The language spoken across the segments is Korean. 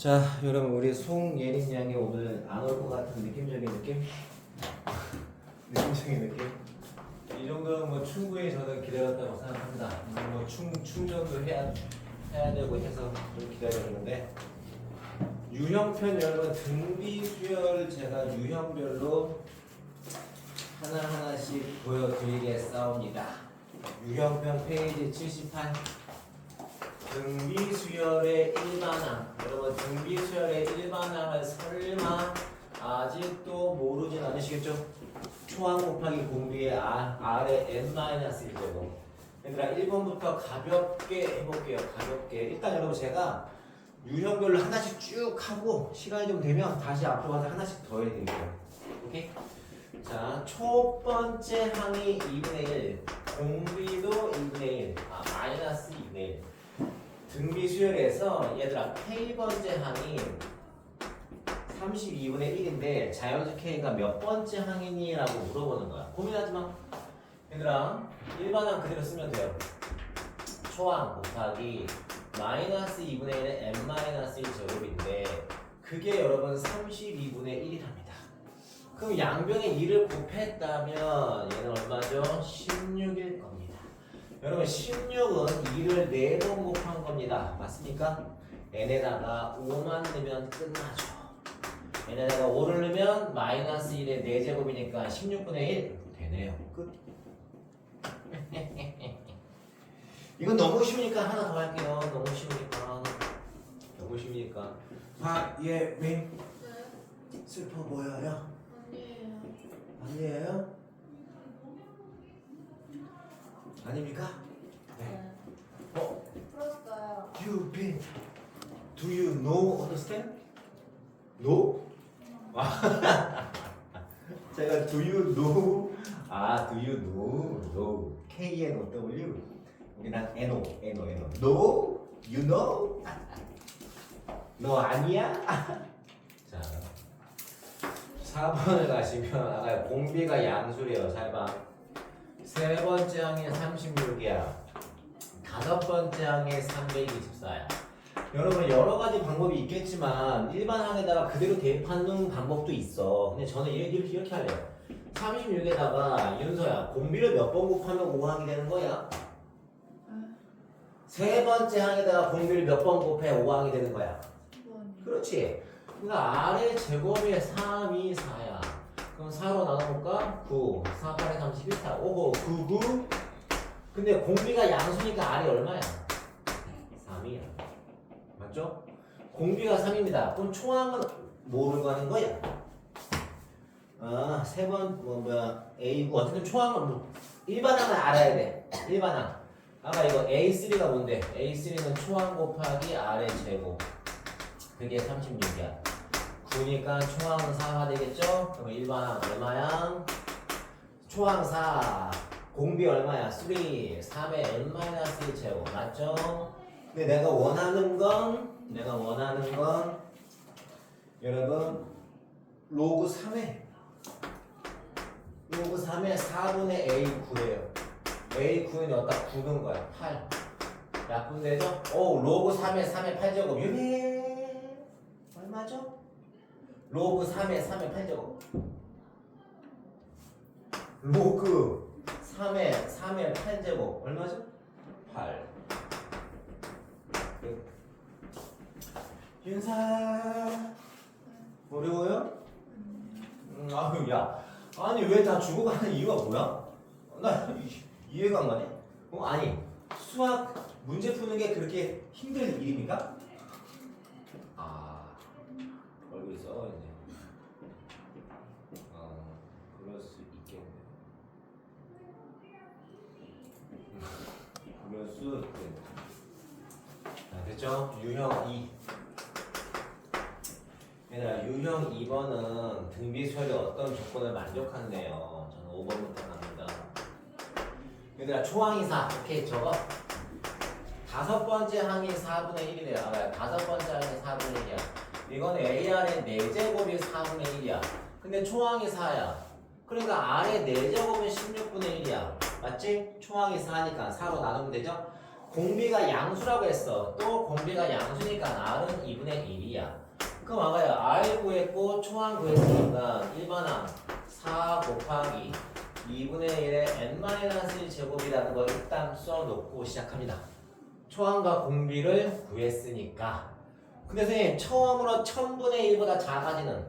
자, 여러분 우리 송예린 양이 오늘 안 올 것 같은 느낌적인 느낌? 느낌적인 느낌? 이 정도는 뭐 충분히 저는 기다렸다고 생각합니다. 뭐 충, 충전도 해야 해야 되고 해서 좀 기다렸는데 유형편 여러분 등비 수열 제가 유형별로 하나 하나씩 보여드리겠습니다. 유형편 페이지 78. 등비 수열의 일반항 여러분 등비 수열의 일반항을 설마 아직도 모르진 않으시겠죠? 초항 곱하기 공비의 R, R의 n-1제곱. 얘들아 1번부터 가볍게 해볼게요. 가볍게. 일단 여러분 제가 유형별로 하나씩 쭉 하고 시간이 좀 되면 다시 앞으로 가서 하나씩 더 해드릴게요. 오케이? 자, 첫 번째 항이 2분의 1 공비도 2분의 1 아, 마이너스 2분의 1 등비 수열에서 얘들아 K번째 항이 32분의 1인데 자연수 K가 몇 번째 항이니? 라고 물어보는 거야 고민하지 마 얘들아 일반항 그대로 쓰면 돼요 초항 곱하기 마이너스 2분의 1은 n-1 제곱인데 그게 여러분 32분의 1이랍니다 그럼 양변에 2를 곱했다면 얘는 얼마죠? 16일 겁니다 여러분 16은 2를 4번 곱한 겁니다. 맞습니까? n에다가 5만 넣으면 끝나죠. n에다가 5를 넣으면 마이너스 1의 4제곱이니까 16분의 1 되네요. 끝. 이건 너무 쉬우니까 하나 더 할게요. 너무 쉬우니까. 너무 쉬우니까. 박예민 네, 슬퍼 보여요? 아니에요. 아니에요? 아닙니까? 네. 네. 어? 풀었어요. You been? Do you know understand? No? 아, 제가 do you know? 아, do you know? No. K N O W. 우리는 N O N O N O. No? You know? 너 아니야? 자, 4번을 가시면 아까 공비가 양수래요. 잘 봐. 세 번째 항이 36이야. 다섯 번째 항에 324야. 여러분 여러 가지 방법이 있겠지만 일반 항에다가 그대로 대입하는 방법도 있어. 근데 저는 이렇게 이렇게, 할래요. 36에다가 윤서야 공비를 몇 번 곱하면 5항이 되는 거야? 세 번째 항에다가 공비를 몇 번 곱해 5항이 되는 거야? 그렇지. 그러니까 아래 제곱이 3, 2, 4야. 그럼 4로 나눠볼까? 9, 4, 8에 31, 4, 5, 9, 9. 근데 공비가 양수니까 R이 얼마야? 3이야. 맞죠? 공비가 3입니다. 그럼 초항은 뭐를 가는 거야? 아, 세 번, 뭐, 뭐야, A고, 어쨌든 초항은 뭐, 일반항은 알아야 돼. 일반항. 아까 이거 A3가 뭔데? A3는 초항 곱하기 R의 제곱. 그게 36이야. 9니까 초항 4가 되겠죠? 그럼 일반항 얼마야? 초항 4. 공비 얼마야? 3. 3의 n-1 제곱. 맞죠? 근데 내가 원하는 건, 내가 원하는 건, 여러분, 로그 3에, 로그 3에 4분의 a 9예요. a 9는 여기다 9는 거야. 8. 약분되죠? 오, 로그 3에 3의 8제곱. 유해. 얼마죠? 로그 3의 3의 8제곱. 로그 3의 3의 8제곱. 얼마죠? 8. 끝. 윤사. 어려워요? 음, 아유, 야. 아니, 왜 다 죽어가는 이유가 뭐야? 나 이- 이해가 안 가네? 어, 아니, 수학 문제 푸는 게 그렇게 힘든 일입니까? 아, 써 이제. 어, 그럴 수 있겠네. 그럴 수 있겠네. 자, 됐죠? 유형 2. 얘들아, 유형 2번은 등비 수열이 어떤 조건을 만족하네요. 저는 5번부터 갑니다. 얘들아, 초항이 4. 오케이, 저거. 다섯 번째 항이 4분의 1이래요. 아, 다섯 번째 항이 4분의 1 이건 AR의 4제곱이 4분의 1이야. 근데 초항이 4야. 그러니까 R의 4제곱은 16분의 1이야. 맞지? 초항이 4니까 4로 나누면 되죠? 공비가 양수라고 했어. 또 공비가 양수니까 R은 2분의 1이야. 그럼 아까야 R 구했고 초항 구했으니까 1번항 4 곱하기 2분의 1의 n-1 제곱이라는 걸 일단 써놓고 시작합니다. 초항과 공비를 구했으니까 근데 선생님 처음으로 1000분의 1보다 작아지는.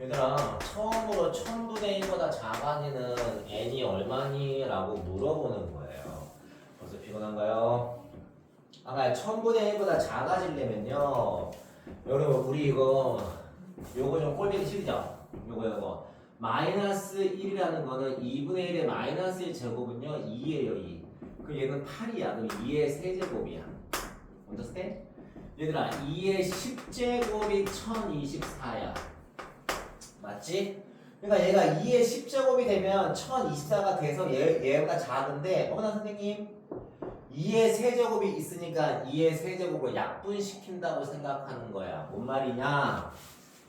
얘들아 처음으로 1000분의 1보다 작아지는 n이 얼마니? 라고 물어보는 거예요 벌써 피곤한가요? 아까 1000분의 1보다 작아지려면요 여러분 우리 이거 요거 좀 꼴보기 싫죠? 요거 요거 마이너스 1이라는 거는 2분의 1의 마이너스 1 제곱은요 2예요 2 그 얘는 8이야 그럼 2의 세제곱이야. understand? 얘들아 2의 10제곱이 1024야. 맞지? 그러니까 얘가 2의 10제곱이 되면 1024가 돼서 얘, 얘보다 작은데 어머나 선생님? 2의 세제곱이 있으니까 2의 세제곱을 약분시킨다고 생각하는 거야. 뭔 말이냐?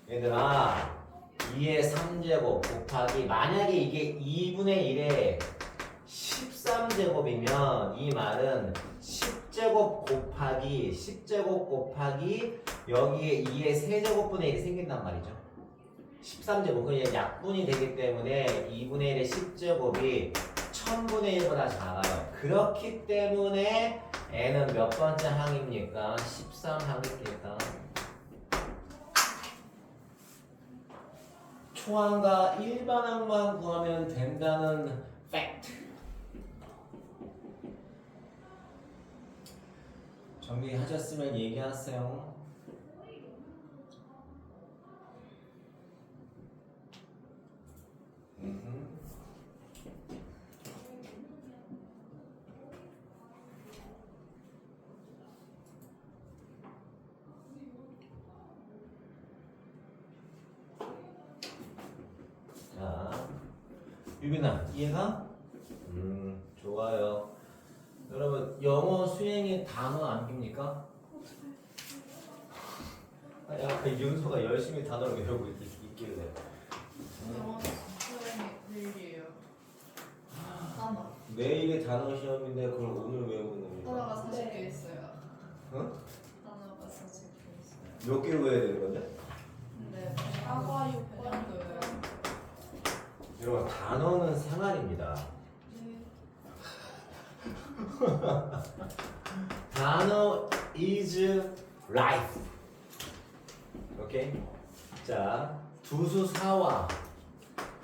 얘들아 2의 3제곱 곱하기 만약에 이게 2분의 1의 13제곱이면 이 말은 10제곱 곱하기 10제곱 곱하기 여기에 2의 세제곱분의 1이 생긴단 말이죠 13제곱 그냥 약분이 되기 때문에 2분의 1의 10제곱이 1000분의 1보다 작아요 그렇기 때문에 n은 몇 번째 항입니까? 13항입니까? 초항과 일반항만 구하면 된다는 정리하셨으면 얘기하세요. 자, 유빈아 이해가? 음, 좋아요. 여러분 영어 수행의 단어 암깁니까? 아니 아까 윤서가 열심히 단어를 외우고 있, 있길래. 영어 수행이 내일이에요. 단어. 내일의 단어 시험인데 그걸 오늘 외우는 단어가 거야. 40개 있어요. 응? 단어가 40개 있어요. 몇 개를 외워야 되는 건데? 근데 사과 6번도요. 여러분 단어는 생활입니다. 네. 단어 is life. 오케이? 자, 두수 4와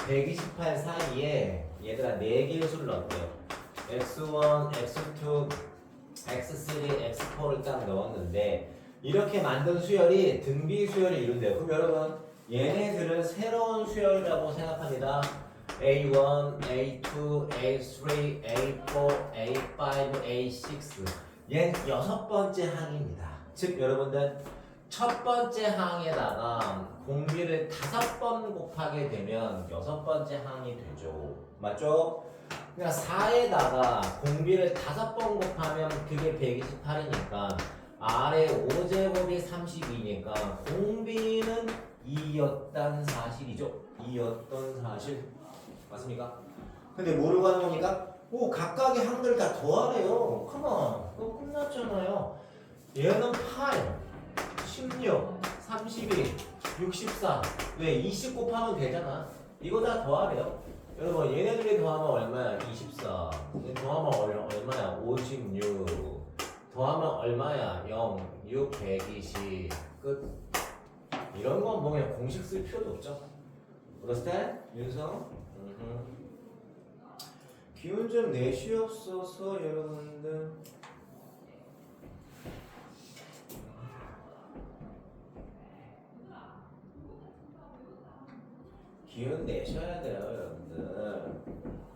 128 사이에 얘들아 4개의 수를 넣었대요. x1, x2, x3, x4를 딱 넣었는데 이렇게 만든 수열이 등비 수열을 이룬대요. 그럼 여러분 얘네들을 새로운 수열이라고 생각합니다. A1, A2, A3, A4, A5, A6 얘는 여섯 번째 항입니다. 즉 여러분들 첫 번째 항에다가 공비를 다섯 번 곱하게 되면 여섯 번째 항이 되죠. 맞죠? 그러니까 4에다가 공비를 다섯 번 곱하면 그게 128이니까 아래 5제곱이 32니까 공비는 2였단 사실이죠. 2였던 사실. 맞습니까? 근데 뭐를 구하는 겁니까? 오 각각의 항들 다 더하래요. 컴온. 그거 끝났잖아요. 얘는 8, 16, 32, 64. 왜? 20 곱하면 되잖아. 이거 다 더하래요. 여러분 얘네들이 더하면 얼마야? 24. 얘 더하면 얼, 얼마야? 56. 더하면 얼마야? 0, 6, 120. 끝. 이런 건 뭐 그냥 공식 쓸 필요도 없죠. understand? 윤성? 기운 좀 내쉬옵소서 여러분들. 기운 내셔야 돼요 여러분들.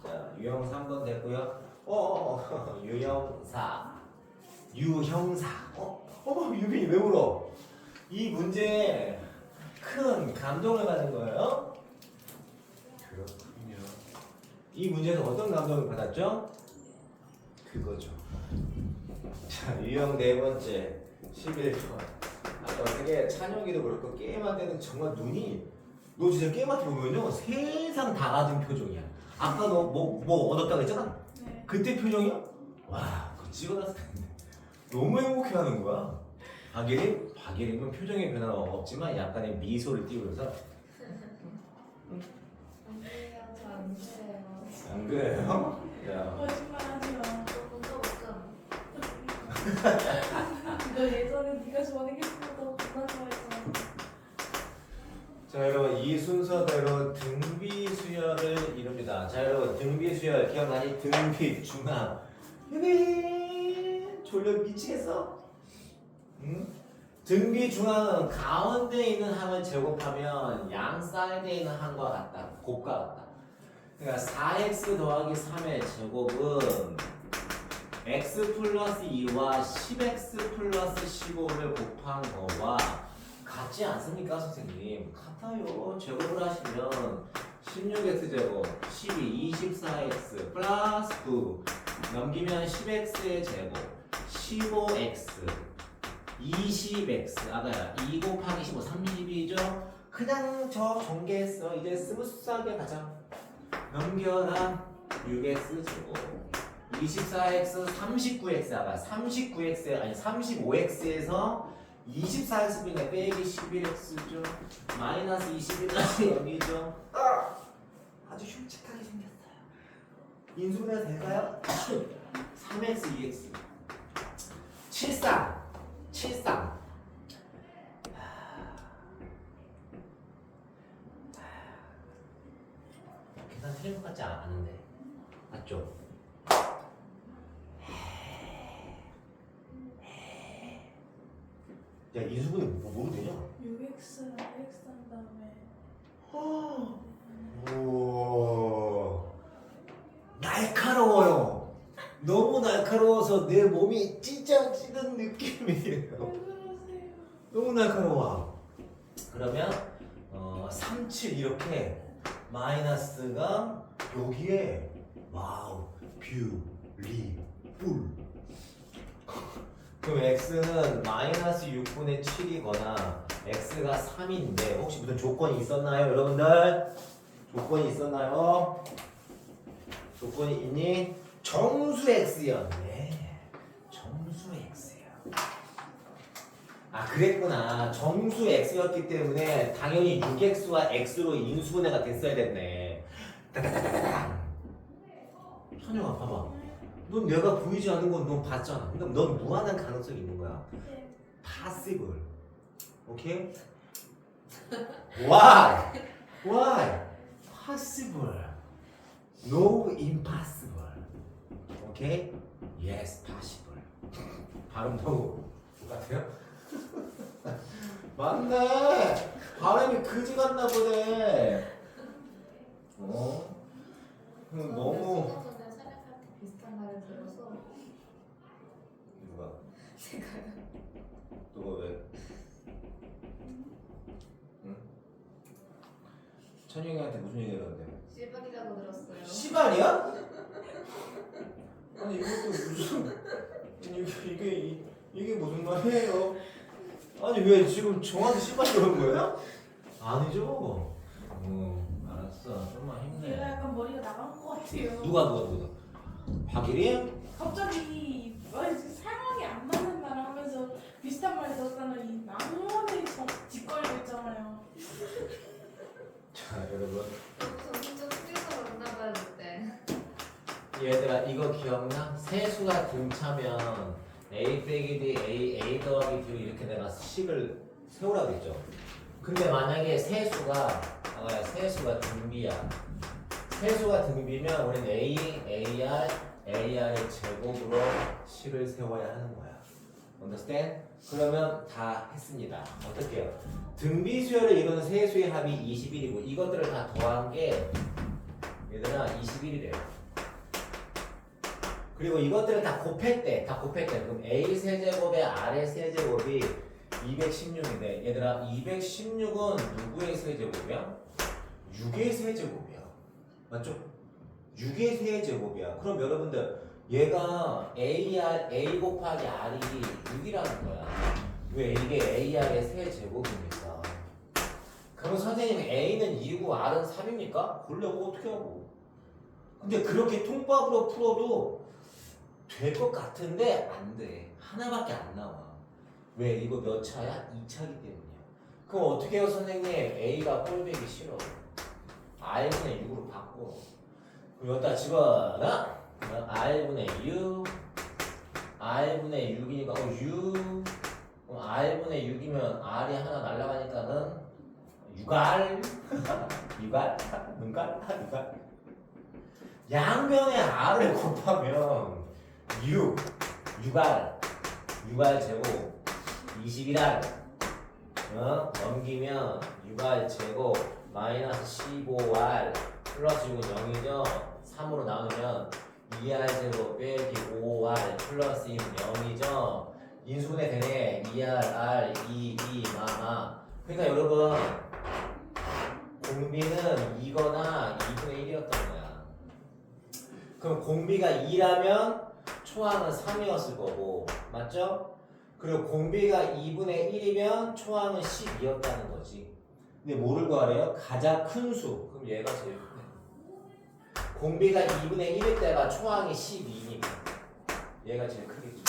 자 유형 3번 됐고요. 어 유형사 유형사. 어 어머 유빈이 왜 울어? 이 문제에 큰 감동을 받은 거예요. 이 문제에서 어떤 감동을 받았죠? 그거죠. 자, 유형 네 번째 11번. 아까 어떻게 찬혁이도 그렇고 게임할 때는 정말 눈이 너 진짜 게임할 때 보면요 세상 다 가진 표정이야. 아까 너 뭐뭐 얻었다 그랬잖아. 네. 그때 표정이야? 와, 그거 찍어놨을 텐데 너무 행복해하는 거야. 박예림? 박예림은 표정의 변화가 없지만 약간의 미소를 띄우면서 등비 중앙 유비 졸려 미치겠어? 응? 등비 중앙은 가운데 있는 항을 제곱하면 양 사이드에 있는 항과 같다. 곱과 같다. 그러니까 4x 더하기 3의 제곱은 x 플러스 2와 10x 플러스 15를 곱한 거와 같지 않습니까 선생님? 같아요. 제곱을 하시면 16x 제곱 12, 24x 플러스 9 넘기면 10x의 제곱 15x 20x 아가야 2 곱하기 15 32죠? 그냥 저 전개했어. 이제 스무스하게 가자. 넘겨라 6x 제곱 24x 39x 아가 39x 아니 35x에서 24x분의 빼기 11x죠 마이너스 21은 0이죠 아주 흉측하게 생겼어요 인수분해 될까요? 3x 2x 73 73 계산 틀린 것 같지 않은데 맞죠? 야 인수분해 뭐, 뭐로 되냐? 6x랑 x 한 다음에 오 내 몸이 찢어지는 느낌이에요. 너무 날카로워. 그러면 어, 37 이렇게 마이너스가 여기에 와우 뷰리 뿔 그럼 x는 마이너스 6분의 7이거나 x가 3인데 혹시 무슨 조건이 있었나요 여러분들? 조건이 있었나요? 조건이 있니? 정수 x였네 정수 x야 아 그랬구나 정수 x였기 때문에 당연히 6x와 x로 인수분해가 됐어야 됐네 따다다다다 찬영아 봐봐 넌 내가 보이지 않는 건 넌 봤잖아 그러니까 넌 무한한 가능성이 있는 거야 네. possible 오케이? why? why? possible no impossible 오케이? yes possible 발음도 똑같아요? 맞네 발음이 그지 같나 보네 어? 음, 너무 수능 전에 생각할 때 비슷한 말을 들어서 누가? 제가요. 누가 왜? 응? 천영이한테 무슨 얘기 하는데? 씨발이라고 들었어요. 시발이야? 아니 이것도 무슨 이게 이게 이- 이게 무슨 말이에요? 아니 왜 지금 저한테 시발 그런 거예요? 아니죠. 음 알았어 좀만 얘가 힘내. 약간 머리가 나간 것 같아요. 누가 누가 누가? 박일이? 갑자기 아, 이제 상황이 안 맞는 말 하면서 비슷한 말 들었다는 이 나무에 짓거리고 있잖아요. 자 여러분 점점 좀 그런가 봐요 그때. 얘들아 이거 기억나? 세수가 등차면 a 빼기 d a a 더하기 d 이렇게 내가 식을 세우라 그랬죠. 근데 만약에 세수가 아까 세수가 등비야. 세수가 등비면 우리는 a ar ar의 제곱으로 식을 세워야 하는 거야. understand? 그러면 다 했습니다. 어떻게 해요? 등비 수열을 이루는 세수의 합이 21이고 이것들을 다 더한 게 얘들아 21이래요. 그리고 이것들을 다 곱했대. 다 곱했대. 그럼 A 세제곱에 R의 세제곱이 216인데 얘들아 216은 누구의 세제곱이야? 6의 세제곱이야. 맞죠? 6의 세제곱이야. 그럼 여러분들 얘가 AR, A 곱하기 R이 6이라는 거야. 왜 이게 AR의 세제곱입니까? 그럼 선생님 A는 2고 R은 3입니까? 골려고 어떻게 하고? 근데 그렇게 통밥으로 풀어도 될 것 같은데 안 돼. 하나밖에 안 나와. 왜 이거 몇 차야? 2차기 때문이야. 그럼 어떻게 해요 선생님? A가 꼴배기 싫어. R분의 6으로 바꿔. 그럼 여기다 집어넣어. R분의 6. R분의 6이니까 어 6. 그럼 R분의 6이면 R이 하나 날라가니까는 6R. 6R? 눈깔? 6R? 양변에 R을 곱하면 6. 6R. 6R 제곱. 21R. 어? 넘기면 6R 제곱 마이너스 15R 플러스 6은 0이죠 3으로 나누면 2R 제곱 빼기 5R 플러스 2는 0이죠 인수분해 되네 2R, R, 2, 2, 마마 그러니까 여러분 공비는 2거나 2분의 1이었던 거야 그럼 공비가 2라면 초항은 3이었을 거고 맞죠? 그리고 공비가 2분의 1이면 초항은 12였다는 거지. 근데 뭐를 구하래요? 가장 큰 수. 그럼 얘가 제일 크네. 공비가 2분의 1일 때가 초항이 12니까 얘가 제일 크겠죠.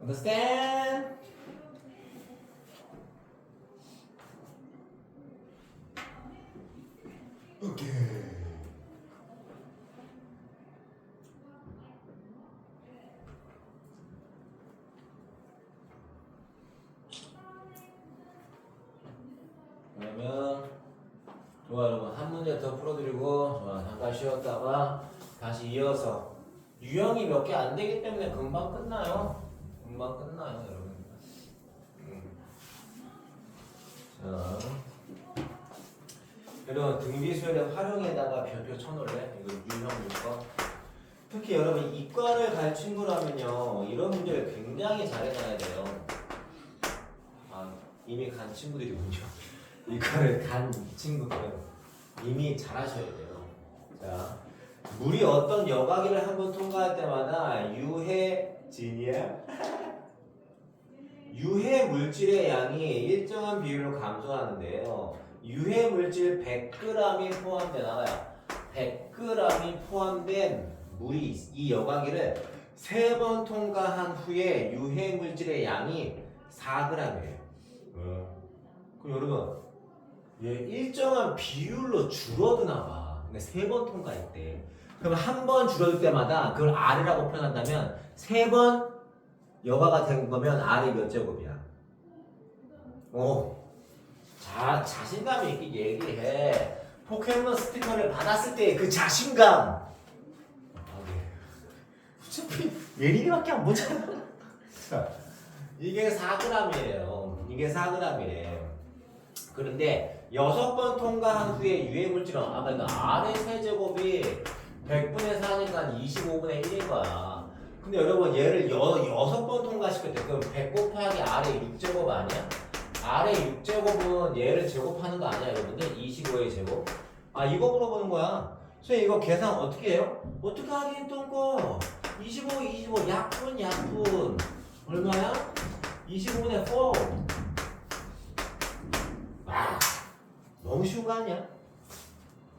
Understand? 오케이. 그 좋아 여러분. 한 문제 더 풀어드리고 좋아 잠깐 쉬었다가 다시 이어서 유형이 몇 개 안 되기 때문에 금방 끝나요. 금방 끝나요 여러분. 음. 자. 여러분 등비수열의 활용에다가 별표 쳐놓을래? 이거 유형 문과 특히 여러분 이과를 갈 친구라면요 이런 문제를 굉장히 잘해놔야 돼요. 아 이미 간 친구들이 문제 이거를 간 친구들은 이미 잘하셔야 돼요. 자, 물이 어떤 여과기를 한번 통과할 때마다 유해 진이야. 유해 물질의 양이 일정한 비율로 감소하는데요. 유해 물질 100g이 포함된 나가야 100g이 포함된 물이 이 여과기를 세 번 통과한 후에 유해 물질의 양이 4g이에요. 그럼 여러분 얘 일정한 비율로 줄어드나 봐. 근데 세 번 통과할 때. 그럼 한 번 줄어들 때마다 그걸 R이라고 표현한다면 세 번 여과가 된 거면 R이 몇 제곱이야? 오. 자, 자신감 있게 얘기해. 포켓몬 스티커를 받았을 때 그 자신감. 아, 네. 어차피 예린이밖에 안 보잖아. 자, 이게 4g이에요. 이게 4g이래. 그런데 여섯 번 통과한 후에 유해 물질은 아까 그 R의 세제곱이 100분의 4니까 25분의 1인 거야. 근데 여러분 얘를 여, 여섯 번 통과시킬 때 그럼 100 곱하기 R의 6제곱 아니야? R의 6제곱은 얘를 제곱하는 거 아니야 여러분들? 25의 제곱. 아 이거 물어보는 거야. 선생님 이거 계산 어떻게 해요? 어떻게 하긴 똥꼬 25, 25 약분 약분 얼마야? 25분의 4 아, 너무 쉬운 거 아니야?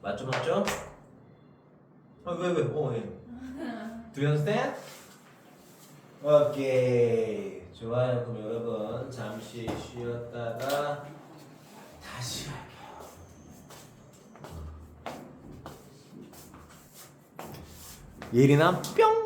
맞죠, 맞죠? 아, 왜, 왜? 어, 예. Do you understand? 오케이. 좋아요. 그럼 여러분, 잠시 쉬었다가 다시 할게요. 예린아, 뿅!